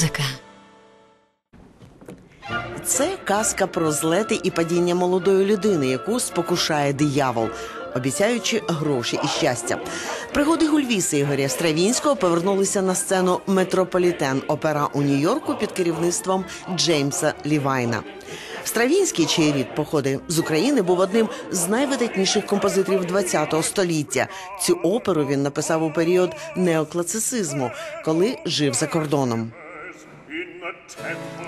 музика. Це казка про злети і падіння молодої людини, яку спокушає диявол, обіцяючи гроші і щастя. Пригоди Гульвіса Ігоря Стравінського повернулися на сцену Метрополітен опера у Нью-Йорку під керівництвом Джеймса Лівайна. Стравінський, чий рід походи з України, був одним з найвидатніших композиторів ХХ століття. Цю оперу він написав у період неокласицизму, коли жив за кордоном.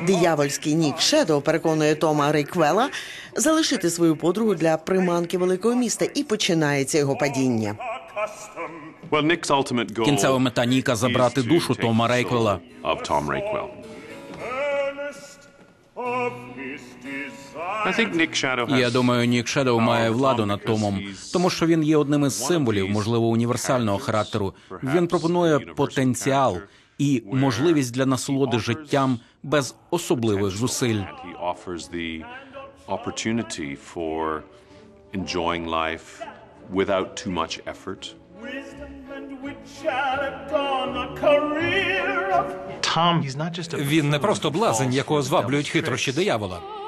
Диявольський Нік Шедоу переконує Тома Рейквела залишити свою подругу для приманки великого міста, і починається його падіння. Кінцева мета Ніка забрати душу Тома Рейквела. Я думаю, Нік Шедоу має владу над Томом, тому що він є одним із символів, можливо, універсального характеру. Він пропонує потенціал і можливість для насолоди життям без особливих зусиль. without too much effort. Він не просто блазень, якого зваблюють хитрощі диявола.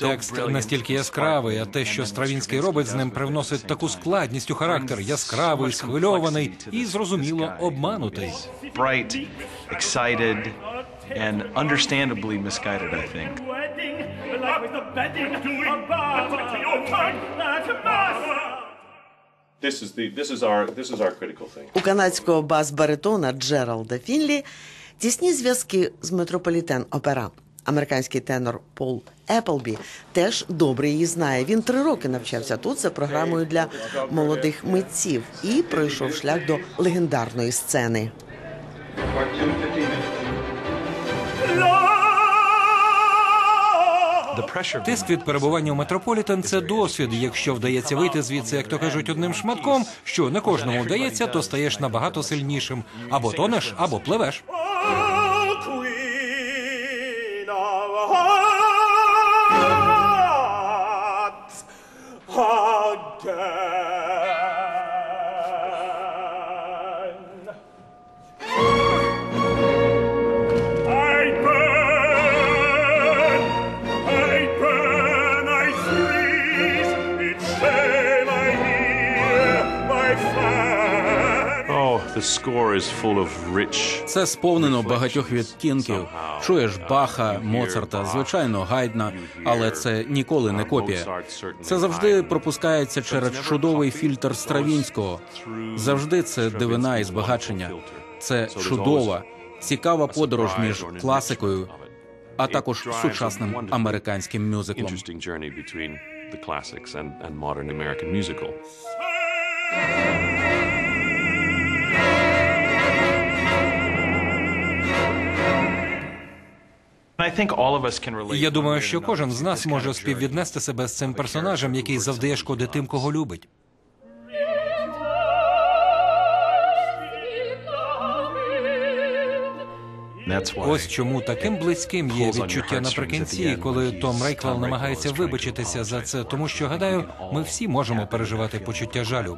Текст настільки яскравий, а те, що Стравінський робить з ним, привносить таку складність у характер, яскравий, схвильований і зрозуміло обманутий. bright, excited, and understandably misguided, I think. This is the this is our this is our critical thing. У канадського бас-баритона Джералда Фінлі тісні зв'язки з метрополітен опера. Американський тенор Пол Еплбі теж добре її знає. Він три роки навчався тут за програмою для молодих митців і пройшов шлях до легендарної сцени. Тиск від перебування у метрополітен це досвід. Якщо вдається вийти звідси, як то кажуть, одним шматком, що не кожному вдається, то стаєш набагато сильнішим. Або тонеш, або пливеш. Це сповнено багатьох відтінків. Чуєш Баха, Моцарта, звичайно, Гайдна, але це ніколи не копія. Це завжди пропускається через чудовий фільтр Стравінського. Завжди це дивина і збагачення. Це чудова, цікава подорож між класикою, а також сучасним американським мюзиклом. the classics and, and modern American musical. Relate. Я думаю, що кожен з нас може співвіднести себе з цим персонажем, який завдає шкоди тим, кого любить. Ось чому таким близьким є відчуття наприкінці, коли Том Рейквел намагається вибачитися за це, тому що гадаю, ми всі можемо переживати почуття жалю.